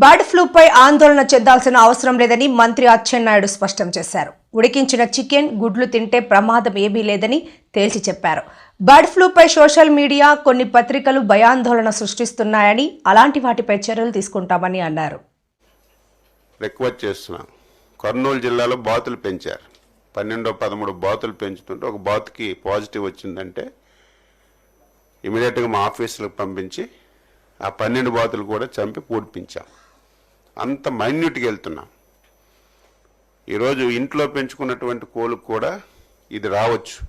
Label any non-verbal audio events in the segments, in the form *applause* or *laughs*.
Bird ఫ్లూపై ఆందోళన చెందాల్సిన అవసరం లేదని మంత్రి అచ్చెన్నాయుడు స్పష్టం చేశారు. ఉడికించిన చికెన్ గుడ్లు తింటే ప్రమాదం ఏమీ లేదని తేల్చి చెప్పారు. బర్డ్ ఫ్లూపై సోషల్ మీడియా కొన్ని పత్రికలు భయాందోళన సృష్టిస్తున్నాయని అలాంటి వాటిపై చర్యలు తీసుకుంటామని అన్నారు. రిక్వెస్ట్ చేస్తున్నాం. కర్నూలు జిల్లాలో బాతులు పెంచారు. పన్నెండో పదమూడు బాతులు పెంచుతుంటే ఒక బాతుకి పాజిటివ్ వచ్చిందంటే ఇమీడియట్గా మా ఆఫీసులకు పంపించి ఆ పన్నెండు బాతులు కూడా చంపి పూడిపించాం. అంత మైన్యూట్గా వెళ్తున్నాం. ఈరోజు ఇంట్లో పెంచుకున్నటువంటి కోళ్ళకు కూడా ఇది రావచ్చు.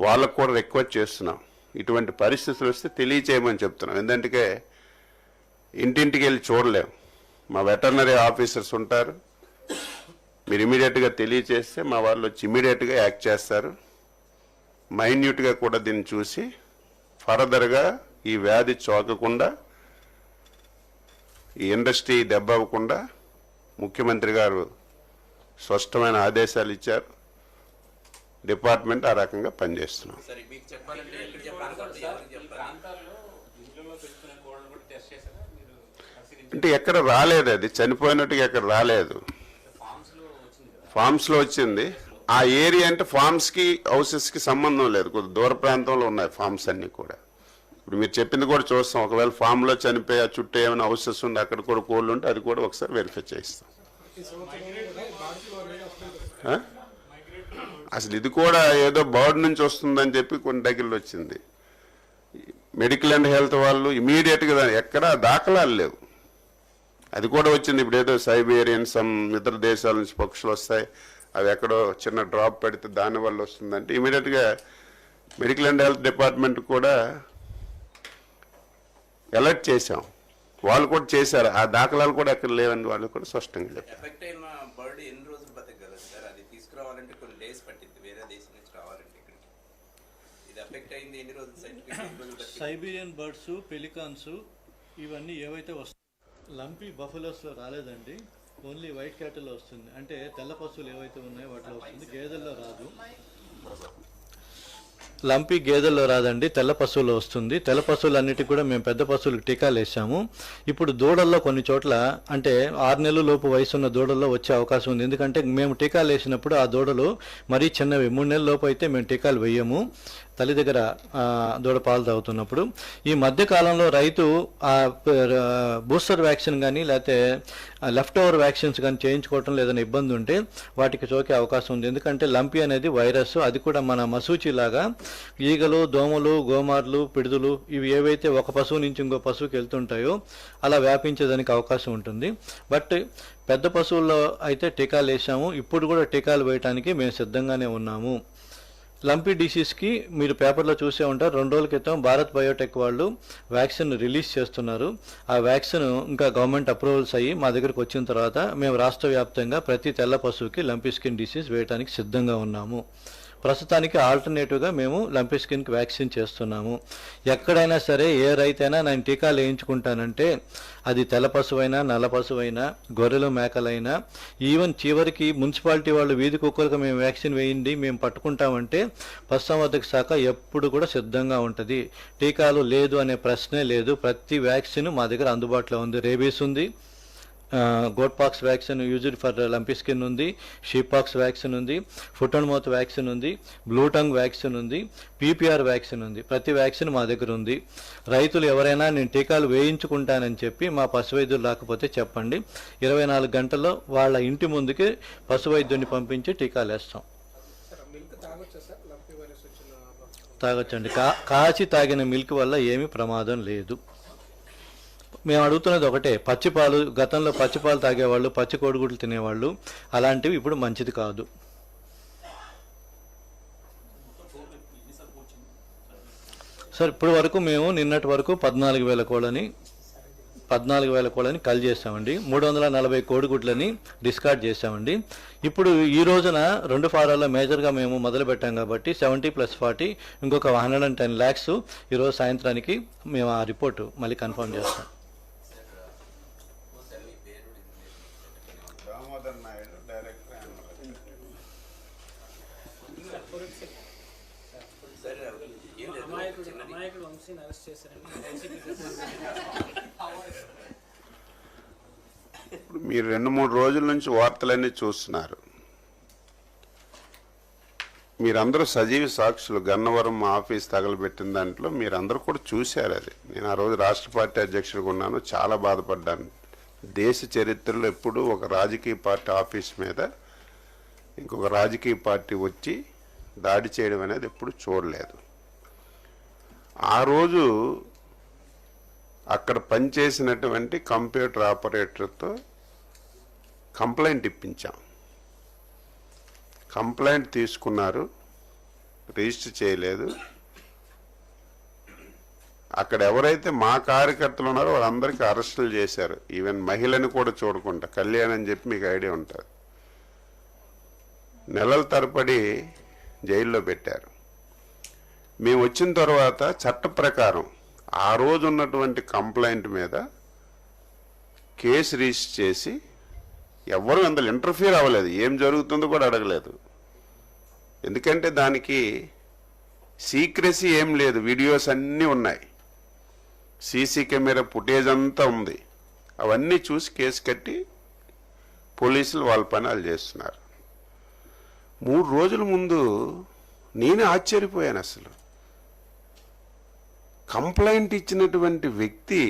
వాళ్ళకు కూడా రిక్వెస్ట్ చేస్తున్నాం. ఇటువంటి పరిస్థితులు వస్తే తెలియచేయమని చెప్తున్నాం. ఎందుకంటే ఇంటింటికి వెళ్ళి చూడలేం. మా వెటర్నరీ ఆఫీసర్స్ ఉంటారు. మీరు ఇమీడియట్గా తెలియచేస్తే మా వాళ్ళు వచ్చి ఇమీడియట్గా యాక్ట్ చేస్తారు. మైన్యూట్గా కూడా దీన్ని చూసి ఫర్దర్గా ఈ వ్యాధి చోకకుండా ఈ ఇండస్ట్రీ దెబ్బ అవ్వకుండా ముఖ్యమంత్రి గారు స్పష్టమైన ఆదేశాలు ఇచ్చారు. డిపార్ట్మెంట్ ఆ రకంగా పనిచేస్తున్నాం. అంటే ఎక్కడ రాలేదు అది. చనిపోయినట్టుగా ఎక్కడ రాలేదు. ఫార్మ్స్లో వచ్చింది. ఆ ఏరియా అంటే ఫార్మ్స్కి హౌసెస్కి సంబంధం లేదు. కొద్ది దూర ప్రాంతంలో ఉన్నాయి ఫార్మ్స్ అన్ని కూడా. ఇప్పుడు మీరు చెప్పింది కూడా చూస్తాం. ఒకవేళ ఫామ్లో చనిపోయి ఆ చుట్టూ ఏమైనా హౌసెస్ ఉండి అక్కడ కూడా కోళ్ళు ఉంటే అది కూడా ఒకసారి వెరిఫై చేయిస్తాం. అసలు ఇది కూడా ఏదో బర్డ్ నుంచి వస్తుందని చెప్పి కొన్ని దగ్గరలో వచ్చింది. మెడికల్ అండ్ హెల్త్ వాళ్ళు ఇమీడియట్గా దాని ఎక్కడా దాఖలాలు లేవు. అది కూడా వచ్చింది. ఇప్పుడు ఏదో సైబేరియన్ సమ్ ఇతర దేశాల నుంచి పక్షులు వస్తాయి. అవి ఎక్కడో చిన్న డ్రాప్ పెడితే దాని వల్ల వస్తుందంటే ఇమీడియట్గా మెడికల్ అండ్ హెల్త్ డిపార్ట్మెంట్ కూడా అలర్ట్ చేశాం. వాళ్ళు కూడా చేశారు. ఆ దాఖలాలు కూడా ఎక్కడ లేవని వాళ్ళు కూడా స్పష్టంగా చెప్పారు. ఎఫెక్ట్ అయిన బర్డ్ ఎన్ని రోజులు బతకగలదు సార్? అది తీసుకురావాలంటే కొన్ని డేస్ పట్టింది వేరే దేశం నుంచి రావాలంటే ఇక్కడికి. ఇది ఎఫెక్ట్ అయింది ఎన్ని రోజులు సైంటిఫిక్ ఎన్ని రోజులు బతికింది? సైబీరియన్ బర్డ్స్ పెలికాన్స్ ఇవన్నీ ఏవైతే వస్తాయి లంపీ బఫలోస్లో రాలేదండి. ఓన్లీ వైట్ క్యాటిల్లో వస్తుంది. అంటే తెల్ల పశువులు ఏవైతే ఉన్నాయో వాటిలో వస్తుంది. గేదెల్లో రాదు. లంపి గేదెల్లో రాదండి తెల్ల పశువులు వస్తుంది. తెల్ల పశువులన్నిటికీ కూడా మేము పెద్ద పశువులకు టీకాలు వేసాము. ఇప్పుడు దూడల్లో కొన్ని చోట్ల అంటే ఆరు నెలల లోపు వయసు ఉన్న దూడల్లో వచ్చే అవకాశం ఉంది. ఎందుకంటే మేము టీకాలు వేసినప్పుడు ఆ దూడలు మరీ చిన్నవి. మూడు నెలల లోపు అయితే మేము టీకాలు వేయము. తల్లి దగ్గర దూడపాలు దూడ పాలు తాగుతున్నప్పుడు ఈ మధ్యకాలంలో రైతు ఆ బూస్టర్ వ్యాక్సిన్ కానీ లేకపోతే లెఫ్ట్ ఓవర్ వ్యాక్సిన్స్ కానీ చేయించుకోవటం లేదని ఇబ్బంది ఉంటే వాటికి సోకే అవకాశం ఉంది. ఎందుకంటే లంపి అనేది వైరస్ అది కూడా మన మసూచి లాగా ఈగలు దోమలు గోమార్లు పిడుదలు ఇవి ఏవైతే ఒక పశువు నుంచి ఇంకో పశువుకి వెళ్తుంటాయో అలా వ్యాపించేదానికి అవకాశం ఉంటుంది. బట్ పెద్ద పశువుల్లో అయితే టీకాలు వేసాము. ఇప్పుడు కూడా టీకాలు వేయడానికి మేము సిద్ధంగానే ఉన్నాము. లంపీ డిసీజ్కి మీరు పేపర్లో చూసే ఉంటారు. రెండు రోజుల క్రితం భారత్ బయోటెక్ వాళ్ళు వ్యాక్సిన్ రిలీజ్ చేస్తున్నారు. ఆ వ్యాక్సిన్ ఇంకా గవర్నమెంట్ అప్రూవల్స్ అయ్యి మా దగ్గరకు వచ్చిన తర్వాత మేము రాష్ట్ర వ్యాప్తంగా ప్రతి తెల్ల పశువుకి లంపీ స్కిన్ డిసీజ్ వేయడానికి సిద్ధంగా ఉన్నాము. ప్రస్తుతానికి ఆల్టర్నేటివ్గా మేము లంపి స్కిన్కి వ్యాక్సిన్ చేస్తున్నాము. ఎక్కడైనా సరే ఏ రైతైనా నేను టీకాలు వేయించుకుంటానంటే అది తెల్ల పశువైనా నల్ల పశువైనా గొర్రెలు మేకలైనా ఈవెన్ చివరికి మున్సిపాలిటీ వాళ్ళు వీధి కుక్కలకు మేము వ్యాక్సిన్ వేయండి మేము పట్టుకుంటామంటే పశుసంవర్ధక శాఖ ఎప్పుడు కూడా సిద్ధంగా ఉంటుంది. టీకాలు లేదు అనే ప్రశ్నే లేదు. ప్రతి వ్యాక్సిన్ మా దగ్గర అందుబాటులో ఉంది. రేబీస్ ఉంది. Goat pox vaccine used for lumpy skin ఉంది షీప్ పాక్స్ వ్యాక్సిన్ ఉంది ఫుట్ అండ్ మౌత్ వ్యాక్సిన్ ఉంది బ్లూటంగ్ వ్యాక్సిన్ ఉంది పీపీఆర్ వ్యాక్సిన్ ఉంది. ప్రతి వ్యాక్సిన్ మా దగ్గర ఉంది. రైతులు ఎవరైనా నేను టీకాలు వేయించుకుంటానని చెప్పి మా పశు వైద్యులు రాకపోతే చెప్పండి. ఇరవై నాలుగు గంటల్లో వాళ్ళ ఇంటి ముందుకి పశు వైద్యుని పంపించి టీకాలు వేస్తాం. తాగొచ్చండి. కా కాచి తాగిన మిల్క్ వల్ల ఏమీ ప్రమాదం లేదు. మేము అడుగుతున్నది ఒకటే పచ్చిపాలు గతంలో పచ్చిపాలు తాగేవాళ్ళు పచ్చి కోడిగుడ్లు తినేవాళ్ళు అలాంటివి ఇప్పుడు మంచిది కాదు. సార్ ఇప్పటి వరకు మేము నిన్నటి వరకు పద్నాలుగు వేల కోళ్ళని పద్నాలుగు వేల కోళ్ళని కల్ చేసామండి మూడు వందల నలభై కోడిగుడ్లని డిస్కార్డ్ చేసామండి ఇప్పుడు ఈ రోజున రెండు ఫారాల్లో మేజర్గా మేము మొదలు పెట్టాం కాబట్టి సెవెంటీ ప్లస్ ఫార్టీ ఇంకొక హండ్రెడ్ అండ్ టెన్ ల్యాక్స్ ఈరోజు సాయంత్రానికి మేము ఆ రిపోర్టు మళ్ళీ కన్ఫర్మ్ చేస్తాం. *laughs* మీరు రెండు మూడు రోజుల నుంచి వార్తలన్నీ చూస్తున్నారు. మీరందరూ సజీవ సాక్షులు. గన్నవరం ఆఫీస్ తగలబెట్టిన దాంట్లో మీరందరూ కూడా చూశారు అది. నేను ఆ రోజు రాష్ట్ర పార్టీ అధ్యక్షుడిగా ఉన్నాను. చాలా బాధపడ్డాను. దేశ చరిత్రలో ఎప్పుడూ ఒక రాజకీయ పార్టీ ఆఫీస్ మీద ఇంకొక రాజకీయ పార్టీ వచ్చి దాడి చేయడం అనేది ఎప్పుడు చూడలేదు. ఆ రోజు అక్కడ పనిచేసినటువంటి కంప్యూటర్ ఆపరేటర్తో కంప్లైంట్ ఇప్పించాం. కంప్లైంట్ తీసుకున్నారు. రిజిస్టర్ చేయలేదు. అక్కడ ఎవరైతే మా కార్యకర్తలు ఉన్నారో వాళ్ళందరికీ అరెస్టులు చేశారు. ఈవెన్ మహిళని కూడా చూడకుండా. కళ్యాణ్ అని చెప్పి మీకు ఐడియా ఉంటుంది. నెలల తరబడి జైల్లో పెట్టారు. మేము వచ్చిన తర్వాత చట్ట ప్రకారం ఆ రోజు ఉన్నటువంటి కంప్లైంట్ మీద కేసు రిజిస్టర్ చేసి ఎవ్వరూ అందులో ఇంటర్ఫియర్ అవ్వలేదు. ఏం జరుగుతుందో కూడా అడగలేదు. ఎందుకంటే దానికి సీక్రసీ ఏం లేదు. వీడియోస్ అన్నీ ఉన్నాయి. సీసీ కెమెరా ఫుటేజ్ అంతా ఉంది. అవన్నీ చూసి కేసు కట్టి పోలీసులు వాళ్ళ పని వాళ్ళు చేస్తున్నారు. మూడు రోజుల ముందు నేనే ఆశ్చర్యపోయాను అసలు. కంప్లైంట్ ఇచ్చినటువంటి వ్యక్తి